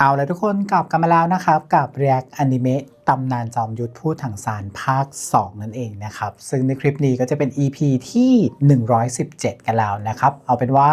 เอาละทุกคนกลับกันมาแล้วนะครับกับ React Anime ตำนานจอมยุทธพูดถังสารภาค 2 นั่นเองนะครับ ซึ่งในคลิปนี้ก็จะเป็น EP ที่ 117 กันแล้วนะครับ เอาเป็นว่า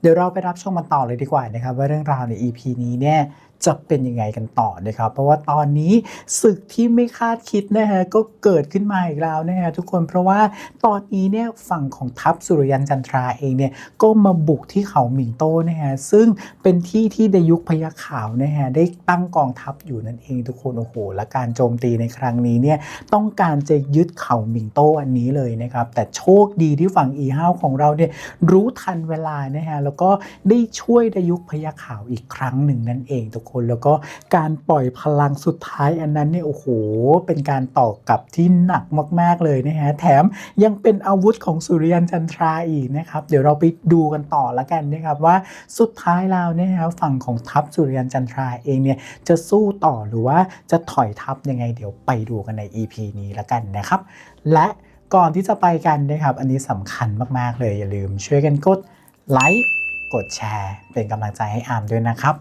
เดี๋ยวเราไปรับชมมันต่อเลยดีกว่านะครับ ว่าเรื่องราวใน EP นี้เนี่ย จะเป็นยังไงกันต่อนะครับ เพราะว่าตอนนี้ศึกที่ไม่คาดคิดนะฮะก็เกิดขึ้นมาอีกแล้วนะฮะทุกคนเพราะว่าตอนนี้เนี่ยฝั่งของทัพสุริยันจันทราเองเนี่ยก็มาบุกที่เขาหมิงโตนะฮะซึ่งเป็นที่ที่ดยุคพยัคฆ์ขาวนะฮะได้ตั้งกองทัพอยู่นั่นเองทุกคนโอ้โหและการโจมตีในครั้งนี้เนี่ยต้องการจะยึดเขาหมิงโตอันนี้เลยนะครับแต่โชคดีที่ฝั่งอีห้าวของเราเนี่ยรู้ทันเวลานะฮะแล้วก็ได้ช่วยดยุคพยัคฆ์ขาวอีกครั้งหนึ่งนั่นเองทุกคนแล้วก็การปล่อยพลังสุดท้ายอันนั้นเนี่ยโอ้โห เป็นการต่อกับที่หนักมากๆเลยนะฮะแถมยังเป็นอาวุธของสุริยันจันทราอีกนะครับเดี๋ยวเราไปดูกันต่อละกันนะครับว่าสุดท้ายแล้วเนี่ยนะฝั่งของทัพสุริยันจันทราเองเนี่ยจะสู้ต่อหรือว่าจะถอยทัพยังไงเดี๋ยวไปดูกันใน EP นี้ละกันนะครับ และก่อนที่จะไปกันนะครับ อันนี้สำคัญมาก ๆ เลยอย่าลืมช่วยกันกดไลค์ กดแชร์ เป็นกำลังใจให้อาร์มด้วยนะครับ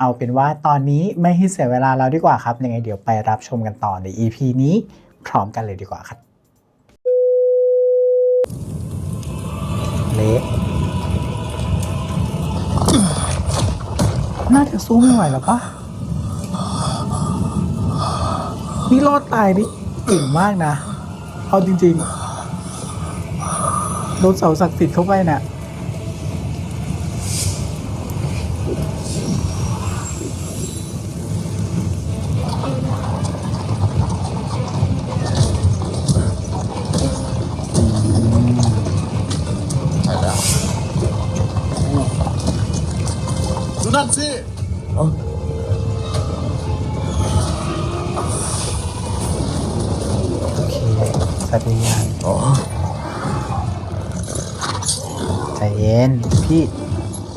เอาเป็นว่าตอนนี้ไม่ให้เสียเวลาแล้วดีกว่าครับยังไงเดี๋ยวไปรับชมกันต่อใน EP นี้พร้อมกันเลยดีกว่าครับเละน่าจะสู้ไม่ไหวแล้วปะนี่รอดตายนี่เก่งมากนะ เอาจริงๆโดนเสาศักดิ์สิทธิ์เข้าไปน่ะ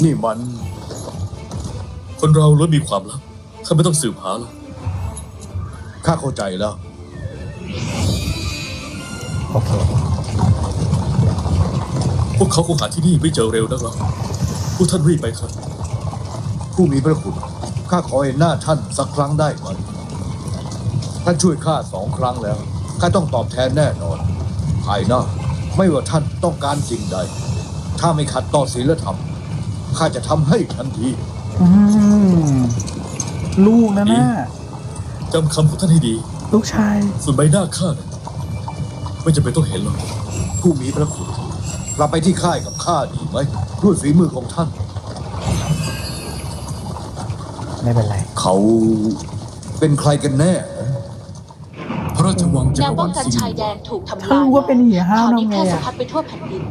นี่มัน คนเราล้วนมีความลับข้าไม่ต้องสืบหาหรอกข้าเข้าใจแล้ว โอเค พวกเขาคงหาที่นี่ไม่เจอเร็วนักหรอกพวกท่านรีบไปเถอะผู้มีพระคุณ ข้าขอเห็นหน้าท่านสักครั้งได้ไหมท่านช่วยข้าสองครั้งแล้ว ข้าต้องตอบแทนแน่นอนภายหน้าไม่ว่าท่านต้องการสิ่งใด ถ้าไม่ขัดต่อศีลธรรม ข้าจะทำให้ทันทีอืมลูกนะน่ะจำคำของท่านให้ดี ลูกชาย ส่วนใบหน้าข้าน่ะไม่จำเป็นต้องเห็นหรอกผู้มีพระคุณกลับไปที่ค่ายกับข้าดีไหมด้วยฝีมือของท่าน ไม่เป็นไร เขาเป็นใครกันแน่ พระราชวังจัแนกวรวป้รองรดิกันสิงชายห์แดนถูกทำถ้าลายรู้ว่าเป็นเหี้ยห้าวข่าวนี้ทำไงแพร่อะสะพัดไปทั่วแผ่นดิน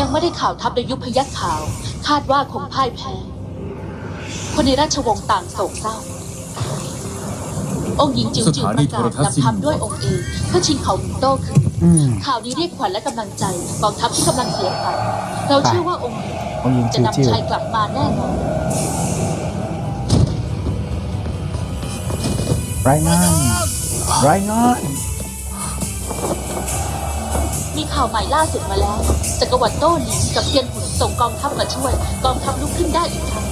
ยังไม่ได้ข่าวทัพในยุคพยัคฆ์ขาว คาดว่าคงพ่ายแพ้ คนในราชวงศ์ต่างโศกเศร้า องค์หญิงจิ๋วจิ๋วประกาศนำทัพด้วยองค์เองเพื่อชิงเขาหมิงโต้คืนอืม ข่าวนี้เรียกขวัญและกำลังใจกองทัพที่กำลังเสียขวัญเราเชื่อว่าองค์หญิงองค์หญิงจะจิ๋วจิ๋นำวชัยกลับมาแน่นอน รายงานรายงาน มีข่าวใหม่ล่าสุดมาแล้วจักรวรรดิโต้หลิงกับเทียนหุ่นส่งกองทัพมาช่วย กองทัพลุกขึ้นได้อีกครั้ง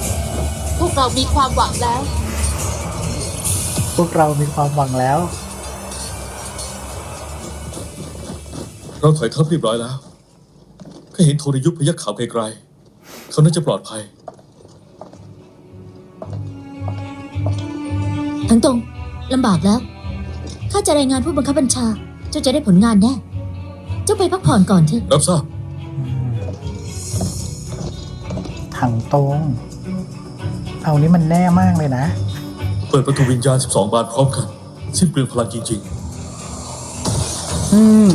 พวกเรามีความหวังแล้ว พวกเรามีความหวังแล้ว เราถอยทัพเรียบร้อยแล้วข้าเห็นโทรยุทธพยัคฆ์ขาวไกลๆเขาน่าจะปลอดภัย ทั้งตรงลำบากแล้ว ข้าจะรายงานผู้บังคับบัญชา เจ้าจะได้ผลงานแน่ เจ้าไปพักผ่อนก่อนเถอะรับทราบถังตรงเอานี่มันแน่มากเลยนะ เปิดประตูวิญญาณ 12 บานพร้อมกันสิ้นเปลืองพลังจริงอืม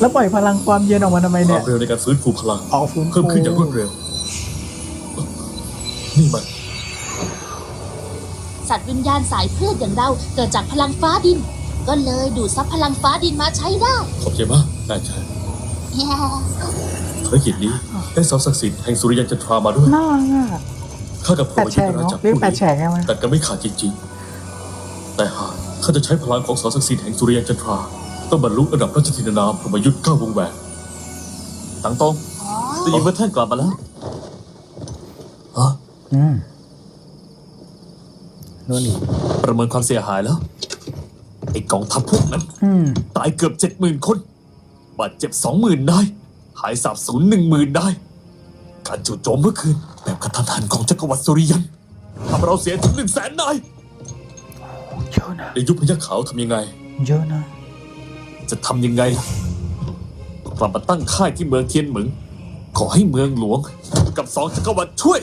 แล้วปล่อยพลังความเย็นออกมาทำไมๆคเนี่วายมเร็วในการฟื้นฟูพลังเอาฟื้นฟู เพิ่มขึ้นอย่างรวดเร็ว นี่มัน สัตว์วิญญาณสายเพื่อนอย่างเราเกิดจากพลังฟ้าดิน ก็เลยดูดซับพลังฟ้าดินมาใช้ได้ขอบใจมากนายชายภารกิจนี้ได้เสาศักดิ์สิทธิ์แห่งสุริยันจันทรามาด้วยน่ารักอะข้ากับพแปรดหมแฉยุทกธราเนาะจักรเรียกผู้แปดนี้แฉกใช่ไหมแต่ก็ไม่ขาดจริงๆ แต่หากข้าจะใช้พลังของเสาศักดิ์สิทธิ์แห่งสุริยันจันทราต้องบรรลุระดับราชธินานามพรหมยุทธ์เก้าวงแหวนตังตองอ๋อได้ยินว่าท่านกลับมาแล้วฮะอืม นู่นนี่ประเมินความเสียหายแล้ว ไอ้กองทัพพวกนั้นอืมตายเกือบเจ็ดหมื่นคน บาดเจ็บสองหมื่นนายหายสาบสูญหนึ่งหมื่นนายการจู่โจมเมื่อคืนแบบกระทันหันของจักรวรรดิสุริยันทำเราเสียถึงหนึ่งแสนนายเยอะนะในยุคพยัคฆ์ขาวทำยังไง เยอะนะ จะทำยังไงล่ะกลับมาตั้งค่ายที่เมืองเทียนเหมิงขอให้เมืองหลวง กับสองจักรวรรดิช่วย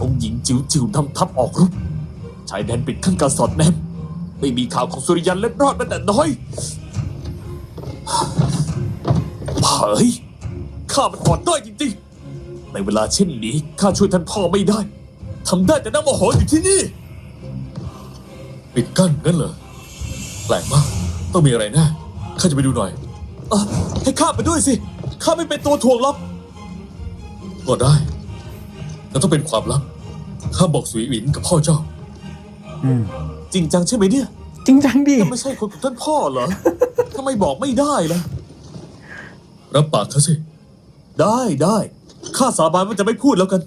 องค์หญิงจิ๋วจิ๋วนำทัพออกรบ ชายแดนปิดขั้นการสอดแนมไม่มีข่าวของสุริยันเล็ดรอดแม้แต่น้อยเผยข้ามันอ่อนด้อยจริงๆ ในเวลาเช่นนี้ข้าช่วยท่านพ่อไม่ได้ทำได้แต่นั่งโมโหอยู่ที่นี่ ปิดกั้นงั้นเหรอแปลกมาก ต้องมีอะไรแน่ข้าจะไปดูหน่อยเออให้ข้าไปด้วยสิ ข้าไม่เป็นตัวถ่วงลับก็ได้แต่ต้องเป็นความลับ ข้าบอกสุยหวินกับพ่อเจ้า อืมจริงจังใช่ไหมเนี่ยจริงจังดิถ้าไม่ใช่คนของท่านพ่อเหรอ ทำไมบอกไม่ได้ล่ะ รับปากเธอสิ ได้ได้ข้าสาบานว่าจะไม่พูดแล้วกัน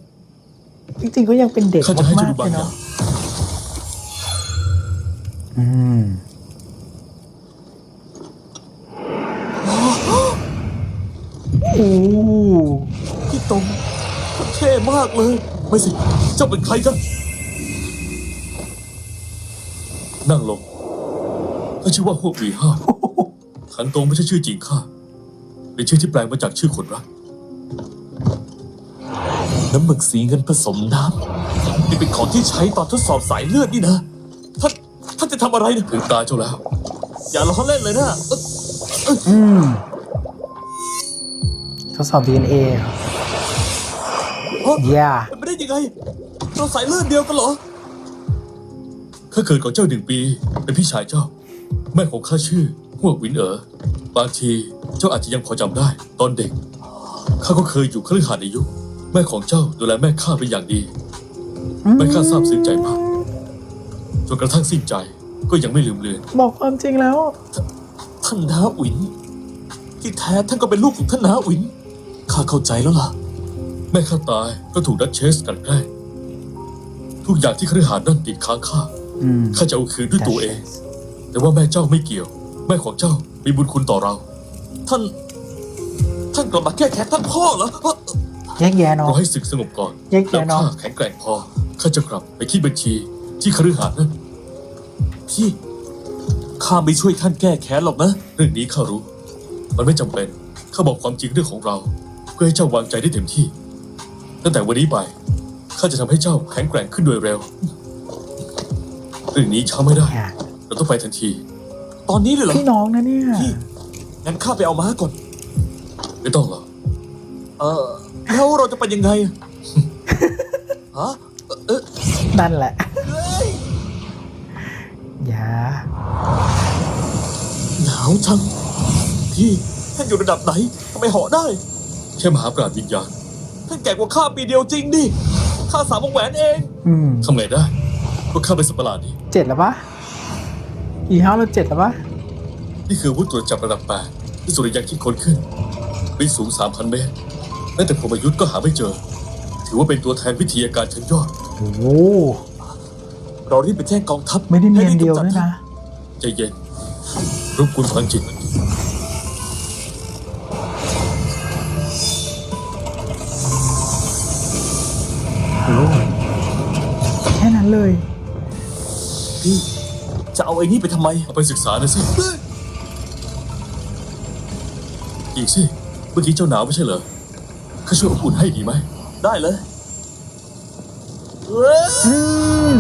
จริงๆก็ยังเป็นเด็กข้าจะให้เจ้าดูมากๆบาเลงยอย่าเนาะงอืม โอ้พี่ตรงเท่มากเลย ไม่สิ เจ้าเป็นใครกัน นั่งลงข้าชื่อว่าฮวกหวีห้าขันตรงไม่ใช่ชื่อจริงข้าเป็นชื่อที่แปลงมาจากชื่อคนรัก น้ำหมึกสีเงินผสมน้ำนี่เป็นของที่ใช้ตอนทดสอบสายเลือดนี่นะท่านท่านจะทำอะไรนะถึงตาเจ้าแล้ว อย่าล้อเล่นเลยนะเอ้ยอืมทดสอบ DNA เอ้ยอย่าเป็นไปได้ยังไงเราสายเลือดเดียวกันเหรอ ข้าเกิดก่อนเจ้าหนึ่งปี เป็นพี่ชายเจ้า แม่ของข้าชื่อฮวกวินเอ๋อบางทีเจ้าอาจจะยังพอจำได้ ตอนเด็กข้าก็เคยอยู่คฤหาสน์ในยุคแม่ของเจ้าดูแลแม่ข้าเป็นอย่างดีแม่ข้าซาบซึ้งใจมากจนกระทั่งสิ้นใจก็ยังไม่ลืมเลือนบอกความจริงแล้ว ท่านน้าอุ๋นที่แท้ท่านก็เป็นลูกของท่านน้าอุ๋นข้าเข้าใจแล้วล่ะ แม่ข้าตายก็ถูกดัชเชสกลันแกล้งทุกอย่างที่คฤหาสน์นั่นติดค้างข้า อืม ข้าจะเอาคืนด้วยตัวเอง แต่ว่าแม่เจ้าไม่เกี่ยว แม่ของเจ้ามีบุญคุณต่อเรา ท่าน ท่านกลับมาแก้แค้นท่านพ่อเหรอเอ้อแยกแยะเนาะรอให้ศึกสงบก่อนแยกแล้วแยะเนาะข้าแข็งแกร่งพอข้าจะกลับไปที่บัญชี ที่คฤหาสน์นั่นพี่ ข้าไม่ช่วยท่านแก้แค้นหรอกนะ เรื่องนี้ข้ารู้ มันไม่จำเป็นข้าบอกความจริงเรื่องของเรา เพื่อให้เจ้าวางใจได้เต็มที่ ตั้งแต่วันนี้ไปข้าจะทำให้เจ้าแข็งแกร่งขึ้นโดยเร็ว เรื่องนี้ช้าไม่ได้อย่าเราต้องไปทันที ตอนนี้เลยเหรอพี่น้องนะเนี่ยพี่งั้นข้าไปเอาม้าก่อน ไม่ต้องหรอกเออแล้วเราจะไปยังไงอะฮะเออนั่นแหละอย่าหนาวจังพี่ท่านอยู่ระดับไหนทำไมเหาะได้แค่มหาปราชญ์วิญญาณท่านแก่กว่าข้าปีเดียวจริงดิข้าสามวงแหวนเองอืมทำไงได้ ก็ข้าเป็นสัตว์ประหลาดนี่เจ็ดแล้วปะอีห้าเราเจ็ดแล้วปะนี่คืออาวุธตรวจจับระดับแปดที่สุริยันคิดค้นขึ้นวิสูง3,000เมตรแม้แต่พรหมยุทธ์ก็หาไม่เจอ ถือว่าเป็นตัวแทนวิทยาการชั้นยอด โอ้โหเรารีบไปแจ้งกองทัพไม่ได้เมียนให้รีบเดียวกำจัด้วยนะใจเย็นรบกวนพลังจิตโอ้โหแค่นั้นเลย พี่จะเอาไอ้นี่ไปทำไม เอาไปศึกษานะสิ อีกสิ เมื่อกี้เจ้าหนาวไม่ใช่เหรอข้าช่วยอบอุ่นให้ดีไหม ได้เลยอืม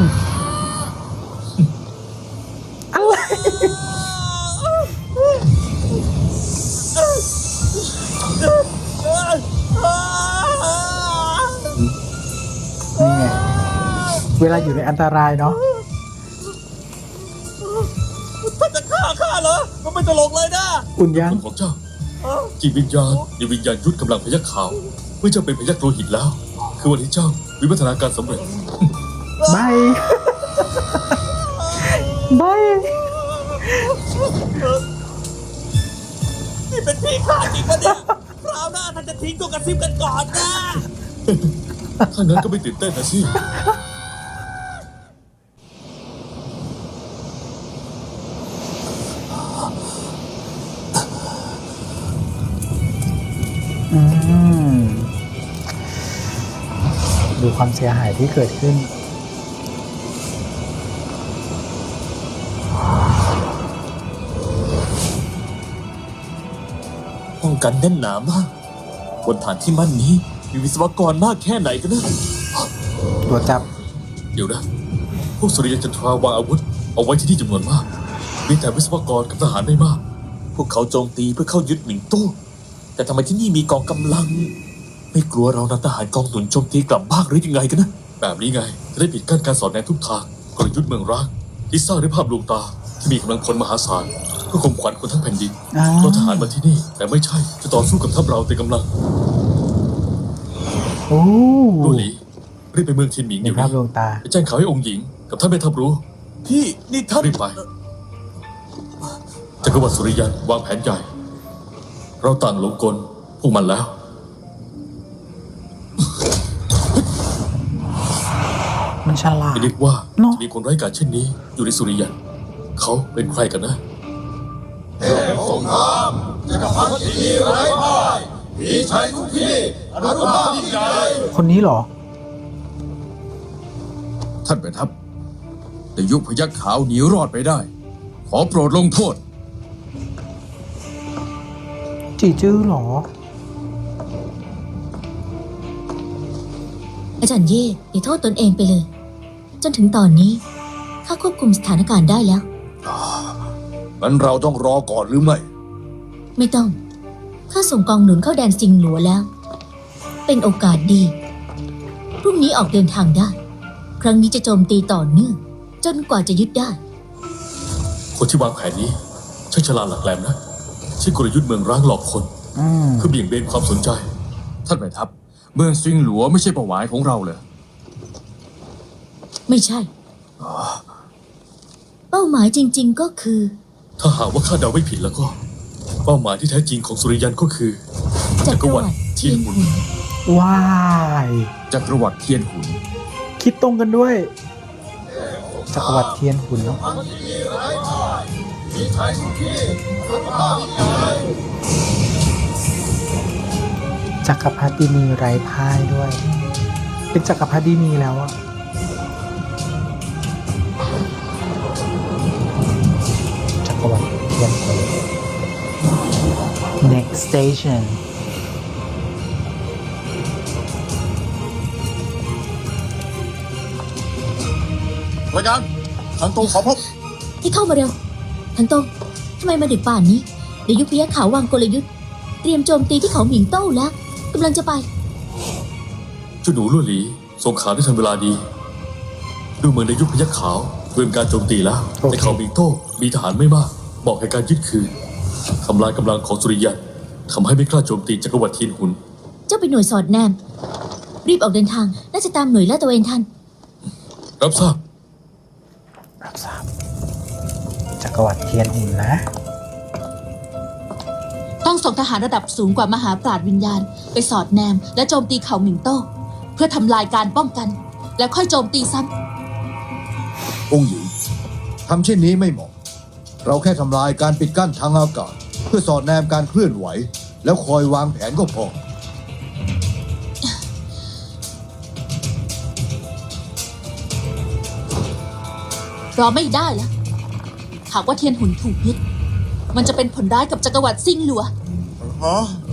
อะไรนี่ไง เวลาอยู่ในอันตรายเนาะ ไม่ตลกเลยนะอุ่นยังคนของเจ้าจิตวิญญาณในวิญญาณยุทธกำลังพยักขาว เมื่อเจ้าเป็นพยักโลหิตแล้ว คือวันที่เจ้าวิวัฒนาการสำเร็จ บาย บาย นี่เป็นพี่ข้าจริงปะเนี่ยคราวหน้าท่านจะทิ้งก็กระซิบกันก่อนนะ ถ้างั้นก็ไม่ตื่นเต้นนะสิ ดูความเสียหายที่เกิดขึ้น ป้องกันแน่นหนามากบนฐานที่มั่นนี้ มีวิศวกรมากแค่ไหนกันนะตัวจับ เดี๋ยวนะ พวกสุริยันจันทราวางอาวุธ เอาไว้ที่นี่จำนวนมาก มีแต่วิศวกรกับทหารไม่มาก พวกเขาโจมตีเพื่อเข้ายึดหมิงโต้แต่ทำไมที่นี่มีกองกำลัง ไม่กลัวเรานำทหารกองหนุนโจมตีกลับบ้างหรือยังไงกันนะ แบบนี้ไงจะได้ปิดกั้นการสอดแนมทุกทางกลยุทธ์เมืองร้างที่สร้างด้วยภาพลวงตาที่มีกำลังพลมหาศาลเพื่อข่มขวัญคนทั้งแผ่นดินอ่า เพราะทหารมาที่นี่ แต่ไม่ใช่จะต่อสู้กับทัพเราเต็มกำลังโอ้ลู่หลีรีบไปเมืองเทียนหมิงในเดี๋ยวภาพนี้ดวงตา ไปแจ้งข่าวให้องค์หญิง กับท่านแม่ทัพรู้ พี่นี่ท่าน รีบไปจักรวรรดิสุริยันวางแผนใหญ่ เราต่างหลงกลพวกมันแล้ว ฉลาด ไม่นึกว่าเนอะ จะมีคนไร้ายการเช่นนี้ อยู่ในสุริยัน เขาเป็นใครกันนะ คนนี้เหรอ ท่านแม่ทัพแต่ยุคพยัคฆ์ขาวหนีรอดไปได้ ขอโปรดลงโทษ จีจื้อเหรอ อาจารย์เย่อย่าโทษตนเองไปเลย จนถึงตอนนี้ข้าควบคุมสถานการณ์ได้แล้ว งั้นเราต้องรอก่อนหรือไม่ ไม่ต้อง ข้าส่งกองหนุนเข้าแดนซิงหลัวแล้ว เป็นโอกาสดี พรุ่งนี้ออกเดินทางได้ ครั้งนี้จะโจมตีต่อเนื่องจนกว่าจะยึดได้ คนที่วางแผนนี้ช่างฉลาดหลักแหลมนะ ใช่กลยุทธ์เมืองร้างหลอกคนอืมเพื่อเบี่ยงเบนความสนใจ ท่านแม่ทัพ เมืองซิงหลัวไม่ใช่เป้าหมายของเราเลย ไม่ใช่ เป้าหมายจริง ๆ ก็คือ ถ้าหากว่าข้าเดาไม่ผิดแล้วก็ เป้าหมายที่แท้จริงของสุริยันก็คือจักรวรรดิเทียนหุนว้ายจักรวรรดิเทียนหุนคิดตรงกันด้วยจักรวรรดิเทียนหุ่นเนาะจักรพรรดินีไร้พ่ายด้วย เป็นจักรพรรดินีแล้วอะ station รายการทางตรงขอพบ ที่เข้ามาเร็วทันตงทำไมมาดึกป่านนี้ เดี๋ยวยุพยักษ์ขาววางกลยุทธ์ เตรียมโจมตีที่เขาหมิงโต้แล้วกำลังจะไปเจ้าหนูลุ่นหลีส่งข่าวได้ทันเวลาดี ดูเหมือนในยุคพยัคฆ์ขาวเริ่มการโจมตีแล้วโอเคแต่เขาบิงโต้มีทหารไม่มาก บอกให้การยึดคืนทำลายกำลังของสุริยัน ทำให้ไม่กล้าโจมตีจักรวรรดิเทียนหุน เจ้าเป็นหน่วยสอดแนม รีบออกเดินทางน่าจะตามหน่วยลาดตระเวนทัน รับทราบ รับทราบจักรวรรดิเทียนหุ่นนะ ต้องส่งทหารระดับสูงกว่ามหาปราดวิญญาณ ไปสอดแนม และโจมตีเขาหมิงโต้ เพื่อทำลายการป้องกัน แล้วค่อยโจมตีซ้ำองค์หญิงทำเช่นนี้ไม่เหมาะ เราแค่ทำลายการปิดกั้นทางอากาศ เพื่อสอดแนมการเคลื่อนไหว แล้วคอยวางแผนก็พอ รอไม่ได้แล้วหากว่าเทียนหุนถูกยึด มันจะเป็นผลร้ายกับจักรวรรดิซิงหลัว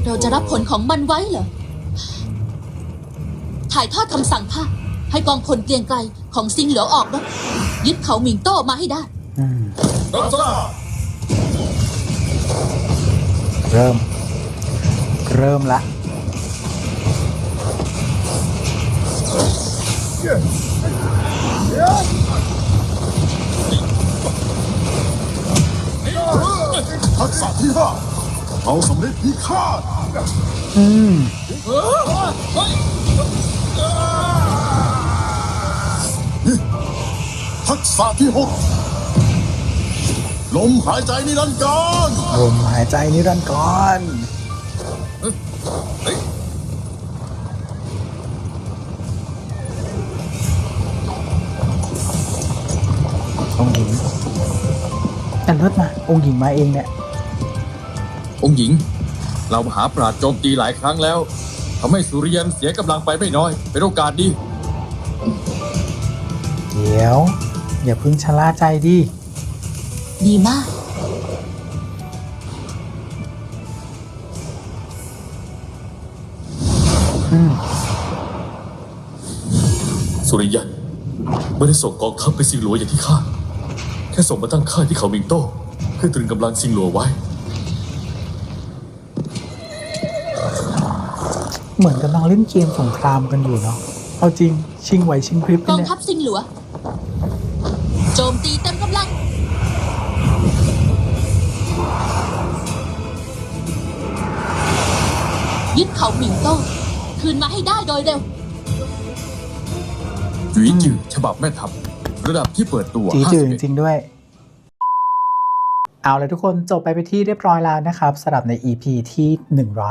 เราจะรับผลของมันไว้เหรอ ถ่ายทอดคำสั่งข้าให้กองพลเกรียงไกรของซิงเหลือออกนะยึดเขาหมิงโต้มาให้ได้อืมรับทราบ เริ่ม เริ่มละทักษะที่ห้าเอาสำเร็จพิฆาตอืมทักษะที่หก ลมหายใจนิรันดร์การลมหายใจนิรันดร์การองหญิงแต่รถมา องหญิงมาเองเนี่ย องหญิง เราหาปราดโจมตีหลายครั้งแล้วทำให้สุริยันเสียกำลังไปไม่น้อย เป็นโอกาสดี เดี๋ยว อย่าพึ่งชะล่าใจดิ ดีมากอืมสุริยันไม่ได้ส่งกองทัพไปซิงหลัวอย่างที่คาดแค่ส่งมาตั้งค่ายที่เขามิงโต้เพื่อตรึงกำลังซิงหลัวไว้ เหมือนกำลังเล่นเกมสงครามกันอยู่เนาะเอาจริงชิงไหวชิงพริบกกันองเนี่ย ทัพซิงหลัว โจมตีเต็ม ยึดเขาหมิงโต้คืนมาให้ได้โดยเร็วหยุยจือฉบับแม่ทัพระดับที่เปิดตัว จีจืดจ51ริงๆด้วย เอาเลยทุกคนจบไปไปที่เรียบร้อยแล้วนะครับสำหรับใน EP ที่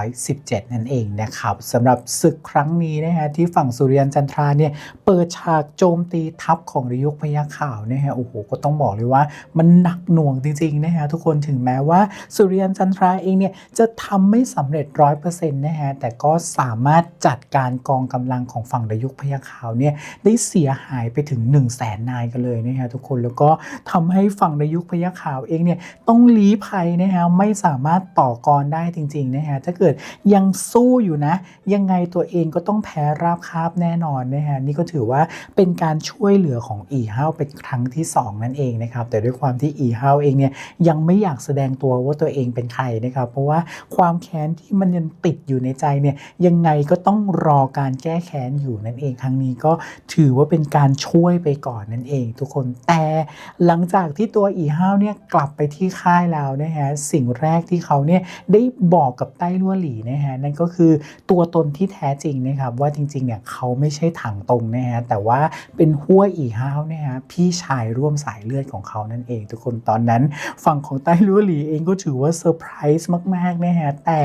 117 นั่นเองนะครับสำหรับศึกครั้งนี้นะฮะที่ฝั่งสุริยันจันทราเนี่ยเปิดฉากโจมตีทัพของระยุกพยาข่าวนะฮะโอ้โหก็ต้องบอกเลยว่ามันหนักหน่วงจริงๆนะฮะทุกคนถึงแม้ว่าสุริยันจันทราเองเนี่ยจะทำไม่สำเร็จร้อยเปอร์เซ็นต์นะฮะแต่ก็สามารถจัดการกองกำลังของฝั่งระยุกพยาข่าวเนี่ยได้เสียหายไปถึง1 0 0 0 0แสนนายกันเลยนะฮะทุกคนแล้วก็ทำให้ฝั่งในยุคพยาข่าวเองเนี่ยต้องลี้ภัยนะฮะไม่สามารถต่อกรได้จริงๆนะฮะถ้าเกิดยังสู้อยู่นะ ยังไงตัวเองก็ต้องแพ้ราบคาบแน่นอนนะฮะนี่ก็ถือว่าเป็นการช่วยเหลือของอีฮาวเป็นครั้งที่ 2 นั่นเองนะครับแต่ด้วยความที่อีฮาวเองเนี่ยยังไม่อยากแสดงตัวว่าตัวเองเป็นใครนะครับเพราะว่าความแค้นที่มันยังติดอยู่ในใจเนี่ยยังไงก็ต้องรอการแก้แค้นอยู่นั่นเอง ครั้งนี้ก็ถือว่าเป็นการช่วยไปก่อนนั่นเอง ทุกคนแต่หลังจากที่ตัวอีห้าวเนี่ยกลับไปที่ค่ายแล้วนะฮะสิ่งแรกที่เขาเนี่ยได้บอกกับใต้ลั่วหลีนะฮะนั่นก็คือตัวตนที่แท้จริงนะครับว่าจริงๆเนี่ยเขาไม่ใช่ถังตรงนะฮะแต่ว่าเป็นหัวอีห้าวนะฮะพี่ชายร่วมสายเลือดของเขานั่นเอง ทุกคนตอนนั้นฝั่งของใต้ลั่วหลีเองก็ถือว่าเซอร์ไพรส์มากๆนะฮะแต่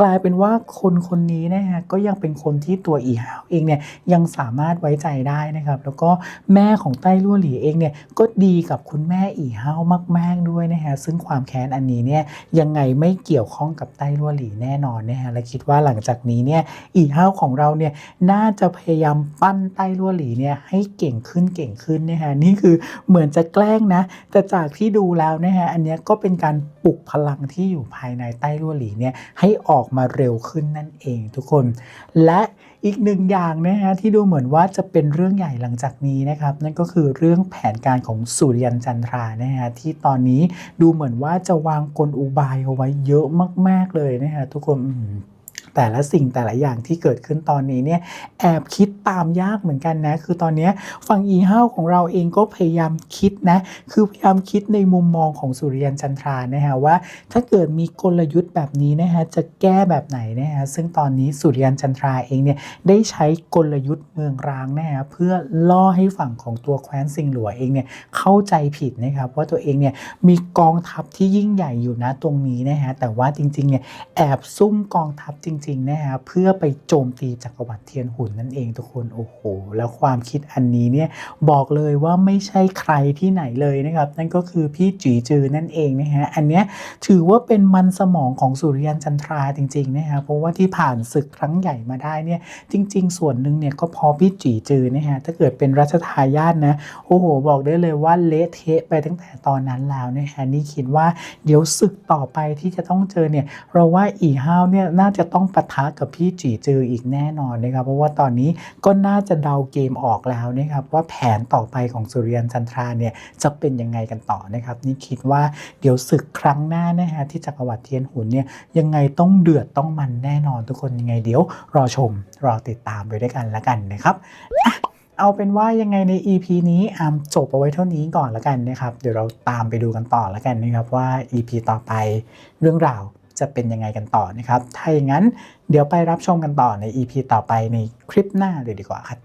กลายเป็นว่าคนคนนี้นะฮะก็ยังเป็นคนที่ตัวอีห้าวเองเนี่ยยังสามารถไว้ใจได้นะครับ แล้วก็แม่ของใต้ลั่วหลีเองเนี่ยก็ดีกับคุณแม่อีฮาวมาก ๆด้วยนะฮะซึ่งความแค้นอันนี้เนี่ยยังไงไม่เกี่ยวข้องกับใต้ลั่วหลีแน่นอนนะฮะและคิดว่าหลังจากนี้เนี่ยอีเฮาของเราเนี่ยน่าจะพยายามปั้นใต้ลั่วหลีเนี่ยให้เก่งขึ้นเก่งขึ้นนะฮะนี่คือเหมือนจะแกล้งนะแต่จากที่ดูแล้วนะฮะอันนี้ก็เป็นการปลุกพลังที่อยู่ภายในใต้ลั่วหลีเนี่ยให้ออกมาเร็วขึ้นนั่นเองทุกคนและอีกหนึ่งอย่างนะฮะที่ดูเหมือนว่าจะเป็นเรื่องใหญ่หลังจากนี้นะครับ นั่นก็คือเรื่องแผนการของสุริยันจันทรานะฮะที่ตอนนี้ดูเหมือนว่าจะวางกลอุบายเอาไว้เยอะมาก ๆเลยนะฮะทุกคน แต่ละสิ่งแต่ละอย่างที่เกิดขึ้นตอนนี้เนี่ยแอบคิดตามยากเหมือนกันนะ คือตอนนี้ฝั่งอีห้าวของเราเองก็พยายามคิดนะ คือพยายามคิดในมุมมองของสุริยันจันทรานะฮะว่า ถ้าเกิดมีกลยุทธ์แบบนี้นะฮะจะแก้แบบไหนนะฮะซึ่งตอนนี้สุริยันจันทราเองเนี่ยได้ใช้กลยุทธ์เมืองร้างนะฮะเพื่อล่อให้ฝั่งของตัวแคว้นซิงหลัวเองเนี่ยเข้าใจผิดนะครับว่าตัวเองเนี่ยมีกองทัพที่ยิ่งใหญ่อยู่นะตรงนี้นะฮะแต่ว่าจริงๆเนี่ยแอบซุ่มกองทัพจริงๆนะฮะเพื่อไปโจมตีจักรวรรดิเทียนหุ่นนั่นเองทุกคนโอ้โห แล้วความคิดอันนี้เนี่ยบอกเลยว่าไม่ใช่ใครที่ไหนเลยนะครับ นั่นก็คือพี่จีจือนั่นเองนะฮะอันเนี้ยถือว่าเป็นมันสมองของสุริยันจันทราจริงๆนะฮะเพราะว่าที่ผ่านศึกครั้งใหญ่มาได้เนี่ยจริง ๆ ส่วนหนึ่งเนี่ยก็พอพี่จีจือนะฮะถ้าเกิดเป็นรัชทายาทนะโอ้โห บอกได้เลยว่าเละเทะไปตั้งแต่ตอนนั้นแล้วนะฮะนี่คิดว่าเดี๋ยวศึกต่อไปที่จะต้องเจอเนี่ยเราว่าอีห้าวเนี่ยน่าจะต้องปะทะกับพี่จีจืออีกแน่นอนนะครับ เพราะว่าตอนนี้ก็น่าจะเดาเกมออกแล้วนะครับ ว่าแผนต่อไปของสุริยันจันทราเนี่ยจะเป็นยังไงกันต่อนะครับ นี่คิดว่าเดี๋ยวศึกครั้งหน้านะฮะที่จักรวรรดิเทียนหุนเนี่ยยังไงต้องเดือดต้องมันแน่นอนทุกคนยังไงเดี๋ยว รอชมรอติดตามไปด้วยกันละกันนะครับเอาเป็นว่ายังไงใน EP นี้อามจบเอาไว้เท่านี้ก่อนละกันนะครับ เดี๋ยวเราตามไปดูกันต่อละกันนะครับว่า EP ต่อไปเรื่องราว จะเป็นยังไงกันต่อนะครับ ถ้าอย่างนั้นเดี๋ยวไปรับชมกันต่อใน EP ต่อไปในคลิปหน้าเลยดีกว่าครับ